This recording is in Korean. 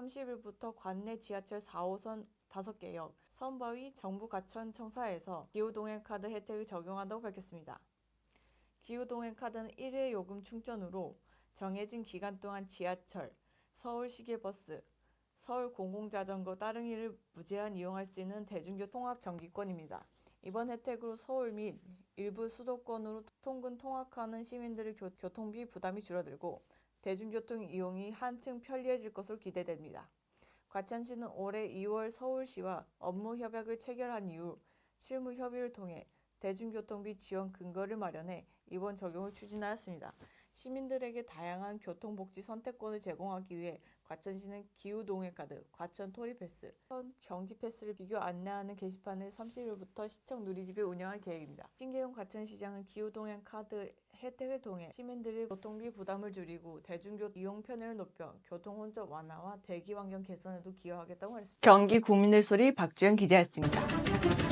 30일부터 관내 지하철 4호선 5개역, 선바위 정부 가천청사에서 기후동행카드 혜택을 적용한다고 밝혔습니다. 기후동행카드는 1회 요금 충전으로 정해진 기간 동안 지하철, 서울시계버스, 서울 공공자전거 따릉이를 무제한 이용할 수 있는 대중교통 통합 정기권입니다. 이번 혜택으로 서울 및 일부 수도권으로 통근 통학하는 시민들의 교, 교통비 부담이 줄어들고 대중교통 이용이 한층 편리해질 것으로 기대됩니다. 과천시는 올해 2월 서울시와 업무 협약을 체결한 이후 실무 협의를 통해 대중교통비 지원 근거를 마련해 이번 적용을 추진하였습니다. 시민들에게 다양한 교통복지 선택권을 제공하기 위해 과천시는 기후동행카드, 과천 토리패스, 현 경기패스를 비교 안내하는 게시판을 30일부터 시청 누리집에 운영할 계획입니다. 신계용 과천시장은 기후동행카드 혜택을 통해 시민들의 교통비 부담을 줄이고 대중교통 이용 편의를 높여 교통 혼잡 완화와 대기 환경 개선에도 기여하겠다고 말했습니다. 경기 국민의 소리 박주영 기자였습니다.